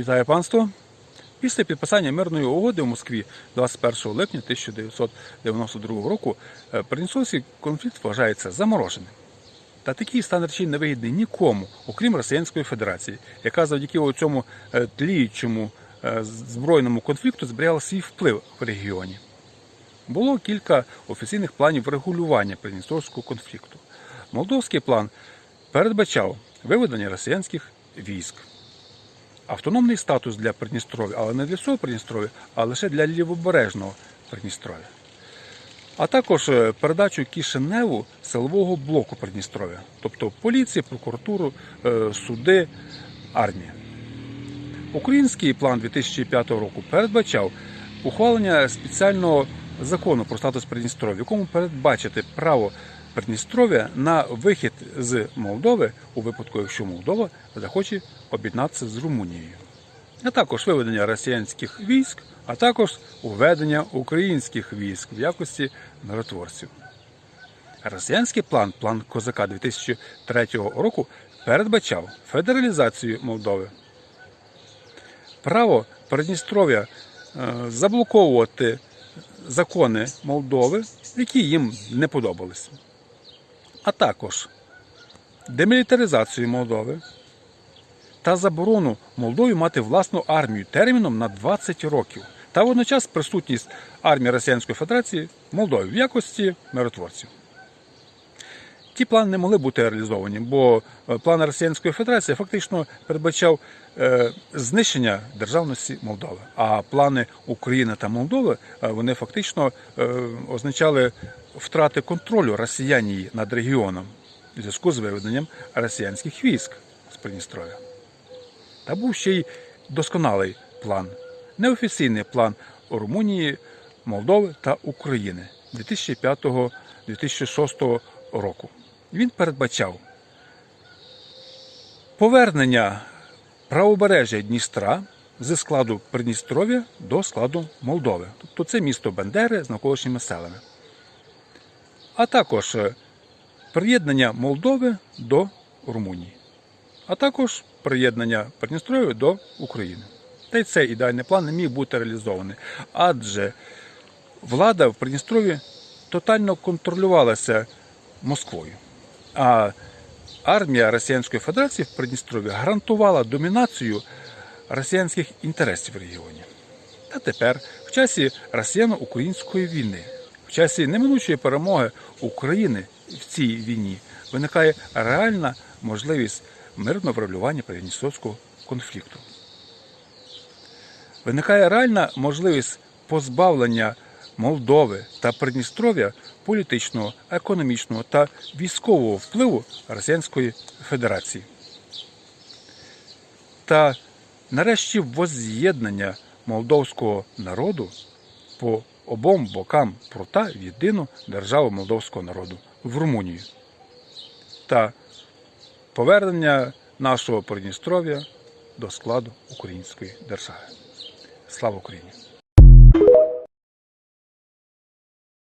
Вітаю панство! Після підписання мирної угоди в Москві 21 липня 1992 року е, Придністровський конфлікт вважається замороженим. Та такий стан речей не вигідний нікому, окрім Росіянської Федерації, яка завдяки цьому е, тліючому е, збройному конфлікту зберігала свій вплив в регіоні. Було кілька офіційних планів врегулювання Придністровського конфлікту. Молдовський план передбачав виведення росіянських військ, автономний статус для Придністров'я, але не для всього Придністров'я, а лише для лівобережного Придністров'я. А також е, передачу Кишиневу силового блоку Придністров'я, тобто поліції, прокуратуру, е, суди, армія. Український план 2005 року передбачав ухвалення спеціального закону про статус Придністров'я, в якому передбачити право Придністров'я на вихід з Молдови у випадку, якщо Молдова захоче об'єднатися з Румунією, а також виведення росіянських військ, а також уведення українських військ в якості миротворців. Росіянський план, план Козака 2003 року, передбачав федералізацію Молдови, право Придністров'я е, заблоковувати закони Молдови, які їм не подобалися, а також демілітаризацію Молдови та заборону Молдові мати власну армію терміном на 20 років та водночас присутність армії Росіянської Федерації в Молдові в якості миротворців. Ті плани не могли бути реалізовані, бо е, план Росіянської Федерації фактично передбачав е, знищення державності Молдови. А плани України та Молдови е, вони фактично означали втрати контролю росіянії над регіоном у зв'язку з виведенням росіянських військ з Придністров'я. Та був ще й досконалий план, неофіційний план Румунії, Молдови та України 2005-2006 року. Він передбачав повернення правобережжя Дністра зі складу Придністров'я до складу Молдови. Тобто це місто Бендери з навколишніми селами. А також е, приєднання Молдови до Румунії, а також приєднання Придністров'я до України. Та й цей ідеальний план не міг бути реалізований, адже влада в Придністров'ї тотально контролювалася Москвою. А армія Росіянської Федерації в Придністров'ї гарантувала домінацію росіянських інтересів в регіоні. Та тепер, в часі росіяно-української війни, в часі неминучої перемоги України в цій війні, виникає реальна можливість мирного врегулювання Придністровського конфлікту. Виникає реальна можливість позбавлення Молдови та Придністров'я політичного, економічного та військового впливу Росіянської Федерації. Та нарешті возз'єднання молдовського народу по обом бокам прута в єдину державу молдовського народу в Румунію та повернення нашого Придністров'я до складу української держави. Слава Україні!